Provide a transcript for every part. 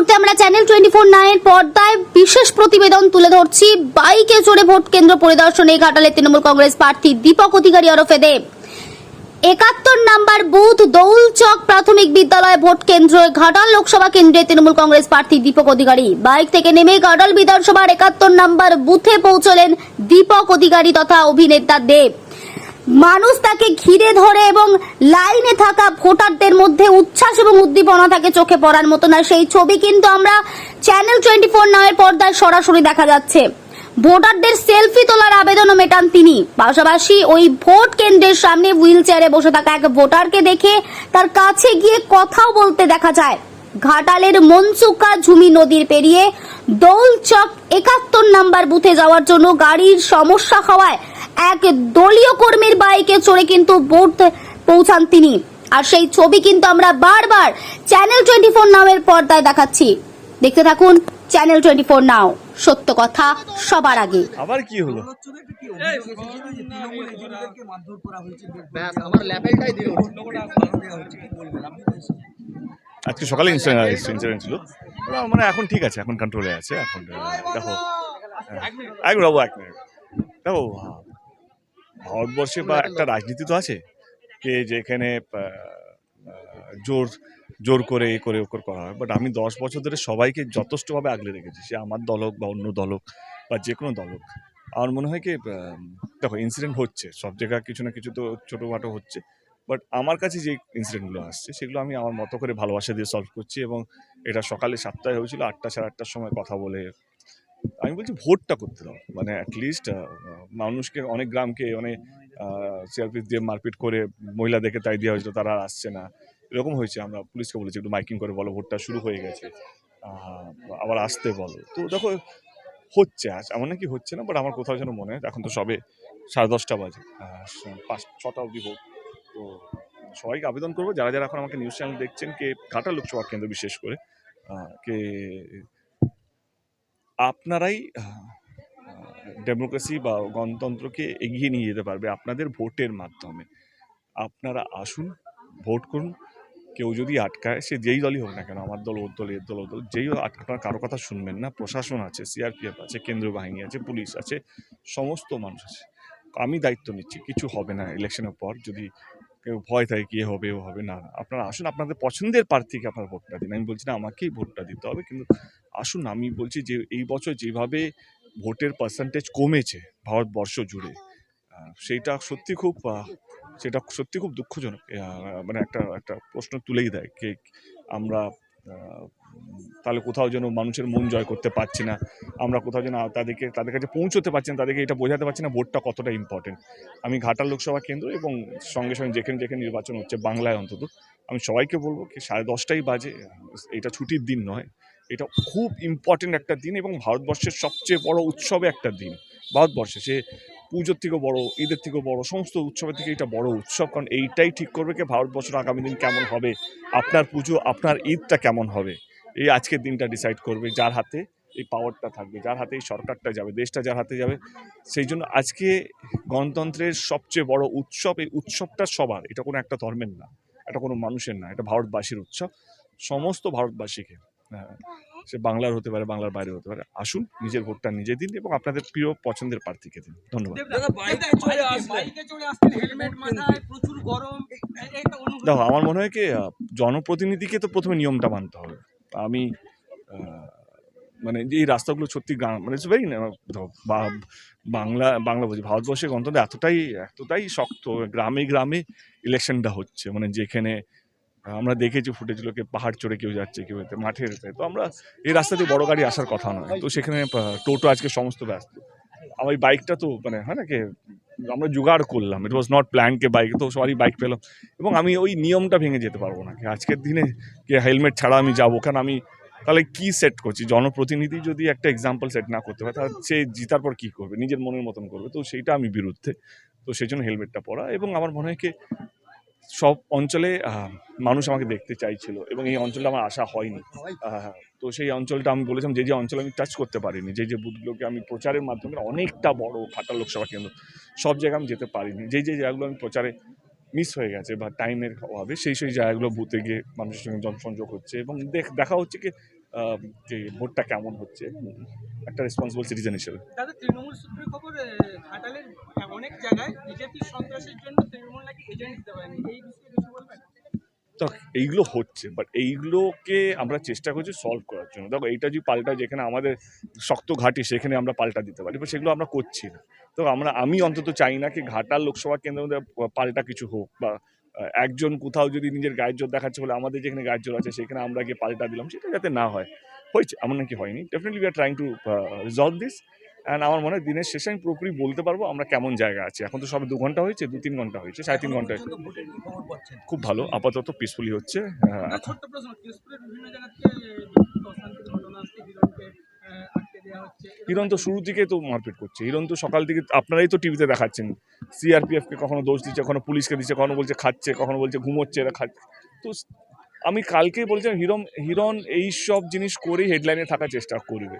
মুহূর্তে আমরা channel twenty four nine পর্দায় বিশেষ প্রতিবেদন তুলে ধরছি। বাইকে চড়ে ভোট কেন্দ্র পরিদর্শনে ঘাটালে তৃণমূল কংগ্রেস প্রার্থী দীপক অধিকারী ওরফে দেব। একাত্তর নাম্বার বুথ দৌলচক প্রাথমিক বিদ্যালয় ভোট কেন্দ্র ঘাটাল লোকসভা কেন্দ্রে তৃণমূল কংগ্রেস প্রার্থী দীপক অধিকারী। বাইক থেকে নেমে ঘাটাল বিধানসভার একাত্তর নাম্বার বুথে পৌঁছলেন দীপক অধিকারী তথা অভিনেতা দেব। মানুষ তাকে ঘিরে ধরে এবং লাইনে থাকা ভোটারদের মধ্যে উচ্ছ্বাস এবং উদ্দীপনা তাকে চোখে পড়ার মতো না সেই ছবি কিন্তু আমরা চ্যানেল টোয়েন্টি ফোর নামের পর্দায় সরাসরি দেখা যাচ্ছে। ভোটারদের সেলফি তোলার আবেদনও মেটান তিনি। পাশাপাশি ওই ভোট কেন্দ্রের সামনে হুইল চেয়ারে বসে থাকা এক ভোটারকে দেখে তার কাছে গিয়ে কথাও বলতে দেখা যায়। ঘাটালের মনসুকা ঝুমি নদীর পেরিয়ে দৌলচক একাত্তর নাম্বার বুথে যাওয়ার জন্য গাড়ির সমস্যা হওয়ায় এক দলীয় কর্মীর বাইকে চড়ে কিন্তু ভোট পৌঁছান তিনি। আর সেই ছবি কিন্তু আমরা বারবার চ্যানেল টোয়েন্টি ফোর নামের পর্দায় দেখাচ্ছি। দেখতে থাকুন চ্যানেল টোয়েন্টি ফোর নাও। সত্য কথা সবার আগে। আবার কি হলো? আলোচনাটা কি অভিযোগ এসেছিল যে তৃণমূল এজেন্টদেরকে মারধর করা হয়েছে ব্যাস, আমার লেভেলটাই দিল আজকে সকালে ইনসিডেন্ট ছিল। মানে এখন ঠিক আছে এখন কন্ট্রোলে আছে এখন দেখো হ্যাঁ, এক বাবু এক মিনিট। দেখো ভারতবর্ষে বা একটা রাজনীতি তো আছে কে যেখানে জোর জোর করে এ করে ও করে করা হয়। বাট আমি দশ বছর ধরে সবাইকে যথেষ্টভাবে আগলে রেখেছি সে আমার দল হোক বা অন্য দল হোক বা যে কোনো দল হোক। আমার মনে হয় কি দেখো ইনসিডেন্ট হচ্ছে সব জায়গায় কিছু না কিছু তো ছোটোখাটো হচ্ছে। বাট আমার কাছে যে ইনসিডেন্টগুলো আসছে, সেগুলো আমি আমার মতো করে ভালোবাসা দিয়ে সলভ করছি এবং এটা সকালে সাতটায় হয়েছিল, আটটা সাড়ে আটটার সময় কথা বলে আমি বলছি ভোটটা করতে দাও। মানে অ্যাটলিস্ট মানুষকে অনেক গ্রামকে অনেক সিআরপিএফ দিয়ে মারপিট করে মহিলা দেখে তাই দেওয়া হয়েছিল, তারা আর আসছে না। এরকম হয়েছে, আমরা পুলিশকে বলেছি, একটু মাইকিং করে বলো, ভোটটা শুরু হয়ে গেছে। আবার আসতে বলো। তো দেখো, হচ্ছে, আজ এমন নাকি হচ্ছে না বাট আমার কোথাও যেন মনে হয়, এখন তো সবে সাড়ে দশটা বাজে পাঁচ, ছটা অবধি ভোট। তো সবাইকে আবেদন করব। যারা যারা এখন আমাকে নিউজ চ্যানেল দেখছেন, কে ঘাটা লোকসভা কেন্দ্র বিশেষ করে কে আপনারাই ডেমোক্রেসি বা গণতন্ত্রকে এগিয়ে নিয়ে যেতে পারবে আপনাদের ভোটের মাধ্যমে। আপনারা আসুন, ভোট করুন। কেউ যদি আটকায়, সে যেই দলই হোক না কেন, আমার দল, ওর দল, এর দল, ওর দল, যেই আটকানোর কারও কথা শুনবেন না। প্রশাসন আছে সিআরপিএফ আছে কেন্দ্রীয় বাহিনী আছে, পুলিশ আছে, সমস্ত মানুষ আছে। আমি দায়িত্ব নিচ্ছি, কিছু হবে না ইলেকশনের পর যদি কেউ ভয় থাকে, কি হবে, ও হবে, না আপনারা আসুন, আপনাদের পছন্দের প্রার্থীকে আপনারা ভোটটা দিন। আমি বলছি না, আমাকেই ভোটটা দিতে হবে, কিন্তু আসুন, আমি বলছি যে, এই বছর যেভাবে ভোটের পার্সেন্টেজ কমেছে ভারতবর্ষ জুড়ে সেইটা সত্যি খুব সেটা সত্যি খুব দুঃখজনক মানে একটা একটা প্রশ্ন তুলেই দেয়, কে, আমরা তাহলে কোথাও যেন মানুষের মন জয় করতে পারছি না। আমরা কোথাও যেন তাদেরকে, তাদের কাছে পৌঁছতে পারছি না, তাদেরকে এটা বোঝাতে পারছি না, ভোটটা কতটা ইম্পর্টেন্ট আমি ঘাটাল লোকসভা কেন্দ্র এবং সঙ্গে সঙ্গে যেখানে যেখানে নির্বাচন হচ্ছে বাংলায় অন্তত, আমি সবাইকে বলব কি সাড়ে দশটাই বাজে, এটা ছুটির দিন নয়, এটা খুব ইম্পর্টেন্ট একটা দিন এবং ভারতবর্ষের সবচেয়ে বড় উৎসবে একটা দিন, ভারতবর্ষে। সে পুজোর থেকেও বড় ঈদের থেকেও বড় সমস্ত উৎসবের থেকে এটা বড় উৎসব। কারণ এইটাই ঠিক করবে কি? ভারতবর্ষের আগামী দিন কেমন হবে? আপনার পুজো আপনার ঈদটা কেমন হবে? এই আজকের দিনটা ডিসাইড করবে যার হাতে এই পাওয়ারটা থাকবে যার হাতে এই সরকারটা যাবে দেশটা যার হাতে যাবে। সেই জন্য আজকে গণতন্ত্রের সবচেয়ে বড় উৎসব এই উৎসবটা সবার। এটা কোনো একটা ধর্মের না এটা কোনো মানুষের না এটা ভারতবাসীর উৎসব। সমস্ত ভারতবাসীকে। হ্যাঁ, সে বাংলার হতে পারে বাংলার বাইরে হতে পারে। আসুন নিজের ভোটটা নিজে দিন এবং আপনাদের প্রিয় পছন্দের প্রার্থীকে দিন। ধন্যবাদ। দেখো আমার মনে হয় কি জনপ্রতিনিধিকে তো প্রথমে নিয়মটা মানতে হবে। আমি মানে যে এই রাস্তাগুলো সত্যি গ্রাম মানে ইটস ভেরি বাংলা বাংলা বলছি ভারতবর্ষে গণতন্ত্র এতটাই এতটাই শক্ত গ্রামে গ্রামে ইলেকশনটা হচ্ছে। মানে যেখানে আহ, আমরা দেখেছি ফুটেজগুলোকে পাহাড় চড়ে কেউ যাচ্ছে কেউ এতে মাঠে যেতে তো আমরা এই রাস্তা দিয়ে বড় গাড়ি আসার কথা নয়। তো সেখানে টোটো আজকে সমস্ত ব্যস্ত। আমার বাইকটা তো মানে হয় না কি আমরা জোগাড় করলাম। ইট ওয়াজ নট প্ল্যান কে বাইক তো সবারই বাইক পেলাম। এবং আমি ওই নিয়মটা ভেঙে যেতে পারব না। কি আজকের দিনে কে হেলমেট ছাড়া আমি যাব কারণ আমি তাহলে কি সেট করছি? জনপ্রতিনিধি যদি একটা এক্সাম্পল সেট না করতে পারে তাহলে সে জিতার পর কি করবে? নিজের মনের মতন করবে। তো সেইটা আমি বিরুদ্ধে। তো সেই জন্য হেলমেটটা পরা। এবং আমার মনে হয় কি সব অঞ্চলে মানুষ আমাকে দেখতে চাইছিল এবং এই অঞ্চলটা আমার আশা হয়নি। তো সেই অঞ্চলটা আমি বলেছিলাম যে যে অঞ্চল আমি টাচ করতে পারিনি, যে যে বুথগুলোকে আমি প্রচারের মাধ্যমে অনেকটা বড় খাটাল লোকসভা কেন্দ্র, সব জায়গায় আমি যেতে পারিনি। যেই যে জায়গাগুলো আমি প্রচারে মিস হয়ে গেছে বা টাইমের অভাবে, সেই সেই জায়গাগুলো বুথে গিয়ে মানুষের সঙ্গে জনসংযোগ হচ্ছে এবং দেখ, দেখা হচ্ছে কি যে ভোটটা কেমন হচ্ছে একটা রেসপন্সিবল সিটিজেন হিসেবে। অনেক জায়গায় বিজেপির সন্ত্রাসের জন্য তৃণমূল নাকি এজেন্ট দিতে পারেনি, এই বিষয়ে কিছু বলবেন? তো এইগুলো হচ্ছে বাট এইগুলোকে আমরা চেষ্টা করছি সলভ করার জন্য। দেখো, এইটা যদি পাল্টা যেখানে আমাদের শক্ত ঘাটি, সেখানে আমরা পাল্টা দিতে পারি বাট সেগুলো আমরা করছি না। তো আমরা, আমি অন্তত চাই না কি ঘাটাল লোকসভা কেন্দ্রের মধ্যে পাল্টা কিছু হোক, বা একজন কোথাও যদি নিজের গায়ের জোর দেখাচ্ছে বলে আমাদের যেখানে গায়ের জোর আছে, সেখানে আমরা গিয়ে পাল্টা দিলাম, সেটা যাতে না হয়। হয়েছে, এমন নাকি হয়নি। Definitely we are trying to resolve this and আমার মনে হয় দিনের শেষে আমি পুরোপুরি বলতে পারব আমরা কেমন জায়গা আছে। এখন তো সবে দু ঘণ্টা হয়েছে দু তিন ঘণ্টা হয়েছে সাড়ে তিন ঘণ্টা হয়েছে। খুব ভালো আপাতত পিসফুলি হচ্ছে হ্যাঁ, হিরণ তো শুরু থেকে তো মারপিট করছে। হিরণ তো সকাল থেকে আপনারাই তো টিভিতে দেখাচ্ছেন। সিআরপিএফকে কখনো দোষ দিচ্ছে কখনো পুলিশকে দিচ্ছে কখনো বলছে খাচ্ছে কখনো বলছে ঘুমোচ্ছে এরা খাচ্ছে। তো আমি কালকেই বলছিলাম হিরণ হিরণ এই সব জিনিস করেই হেডলাইনে থাকার চেষ্টা করবে।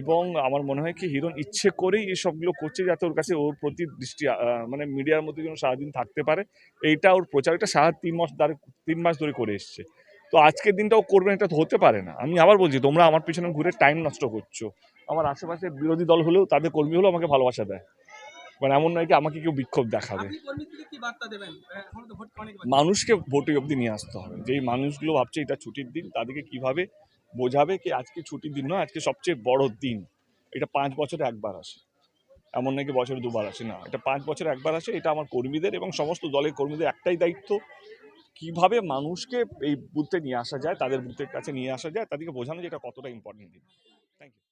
এবং আমার মনে হয় কি হিরণ ইচ্ছে করেই এই সবগুলো করছে যাতে ওর কাছে ওর প্রতি দৃষ্টি মানে মিডিয়ার মধ্যে যেন সারাদিন থাকতে পারে। এইটা ওর প্রচার প্রচারটা সারা তিন মাস ধরে তিন মাস ধরে করে এসছে। তো আজকের দিনটাও করবেন এটা তো হতে পারে না। আমি আবার বলছি তোমরা আমার পিছনে ঘুরে টাইম নষ্ট করছ। আমার আশেপাশে বিরোধী দল হলেও তাদের কর্মী হলেও আমাকে ভালোবাসা দেয়। মানে এমন নয় কি আমাকে কেউ বিক্ষোভ দেখাবে। মানুষকে ভোটে অবধি নিয়ে আসতে হবে। যেই মানুষগুলো ভাবছে এটা ছুটির দিন তাদেরকে কীভাবে বোঝাবে কি আজকে ছুটির দিন নয়, আজকে সবচেয়ে বড় দিন। এটা পাঁচ বছরে একবার আসে। এমন নাকি বছরে দুবার আসে, না। এটা পাঁচ বছরে একবার আসে, এটা আমার কর্মীদের এবং সমস্ত দলের কর্মীদের একটাই দায়িত্ব। কীভাবে মানুষকে এই বুথে নিয়ে আসা যায়, তাদের বুথের কাছে নিয়ে আসা যায়, তাদেরকে বোঝানো যে এটা কতটা ইম্পর্টেন্ট দিন। Thank you